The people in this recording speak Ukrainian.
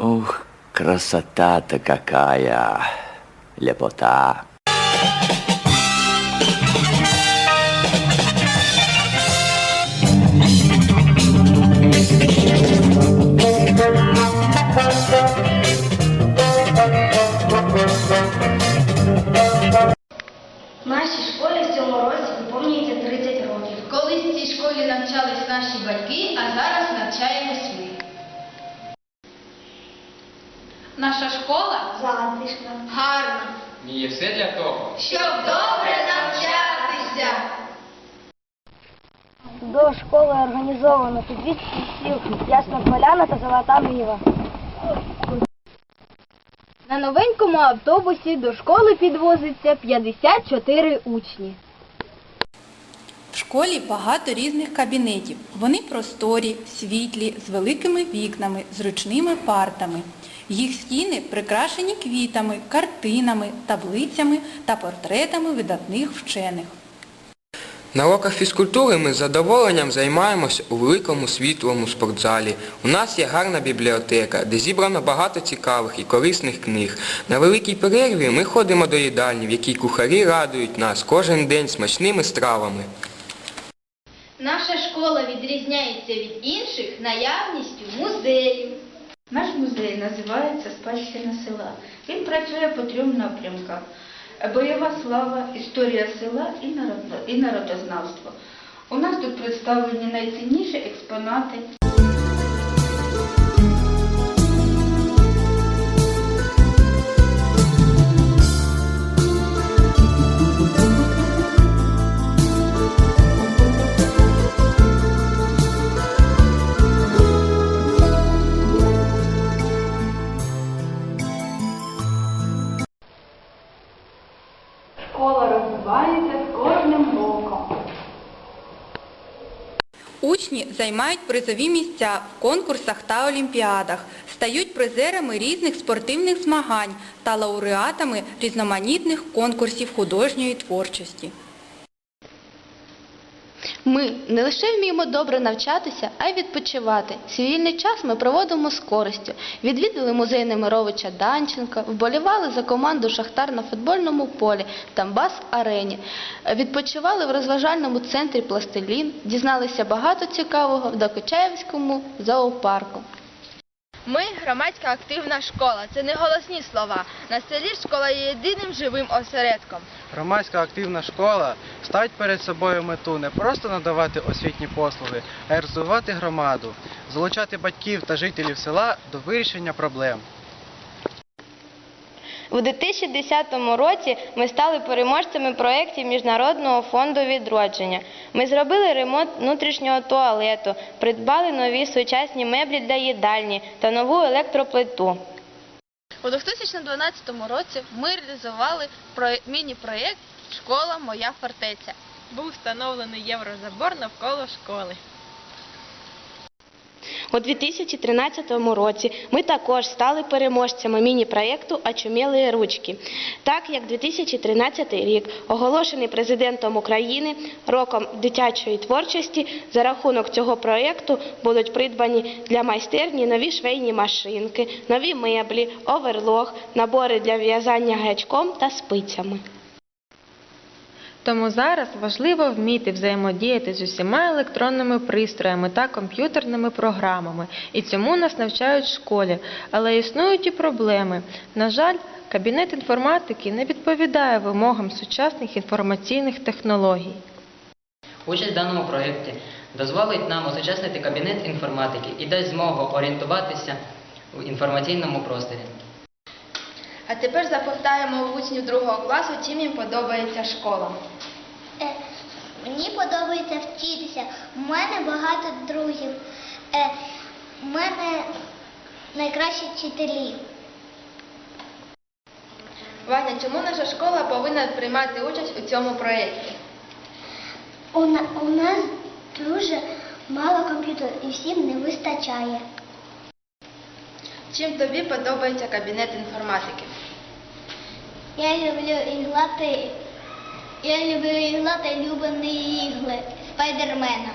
Ух, красота-то какая! Лепота! Наша школа Затишна. гарна, Є все для того. щоб добре навчатися. До школи організовано підвіз сіл Ясна Поляна та Золота Ніва. На новенькому автобусі до школи підвозиться 54 учні. В школі багато різних кабінетів. Вони просторі, світлі, з великими вікнами, зручними партами. Їх стіни прикрашені квітами, картинами, таблицями та портретами видатних вчених. На уроках фізкультури ми з задоволенням займаємося у великому світлому спортзалі. У нас є гарна бібліотека, де зібрано багато цікавих і корисних книг. На великій перерві ми ходимо до їдальні, в якій кухарі радують нас кожен день смачними стравами. Наша школа відрізняється від інших наявністю музеїв. Наш музей називається Спадщина села. Він працює по трьом напрямках. Бойова слава, історія села і народознавство. У нас тут представлені найцінніші експонати. Школа розвивається з кожним роком. Учні займають призові місця в конкурсах та олімпіадах, стають призерами різних спортивних змагань та лауреатами різноманітних конкурсів художньої творчості. Ми не лише вміємо добре навчатися, а й відпочивати. Свій час ми проводимо з користю. Відвідали музей Немировича Данченка, вболівали за команду Шахтар на футбольному полі, Тамбас арені. Відпочивали в розважальному центрі Пластилін, дізналися багато цікавого в Докучаєвському зоопарку. Ми громадська активна школа. Це не голосні слова. На селі школа є єдиним живим осередком. Громадська активна школа ставить перед собою мету не просто надавати освітні послуги, а й розвивати громаду, залучати батьків та жителів села до вирішення проблем. У 2010 році ми стали переможцями проєктів Міжнародного фонду відродження. Ми зробили ремонт внутрішнього туалету, придбали нові сучасні меблі для їдальні та нову електроплиту. У 2012 році ми реалізували про- міні-проєкт Школа Моя фортеця. Був встановлений єврозабор навколо школи. У 2013 році ми також стали переможцями міні-проєкту «Очумілі ручки». Так як 2013 рік оголошений президентом України роком дитячої творчості, за рахунок цього проєкту будуть придбані для майстерні нові швейні машинки, нові меблі, оверлог, набори для в'язання гачком та спицями. Тому зараз важливо вміти взаємодіяти з усіма електронними пристроями та комп'ютерними програмами, і цьому нас навчають в школі. Але існують і проблеми. На жаль, кабінет інформатики не відповідає вимогам сучасних інформаційних технологій. Участь в даному проєкті дозволить нам осучаснити кабінет інформатики і дасть змогу орієнтуватися у інформаційному просторі. А тепер запитаємо у учнів другого класу, чим їм подобається школа. Е, Мені подобається вчитися. У мене багато друзів. Е, У мене найкращі вчителі. Ваня, чому наша школа повинна приймати участь у цьому проєкті? У, на- у нас дуже мало комп'ютерів і всім не вистачає. Чим тобі подобається кабінет інформатики? Я люблю іглати. Я люблю іглати, любини ігли. Спайдермена.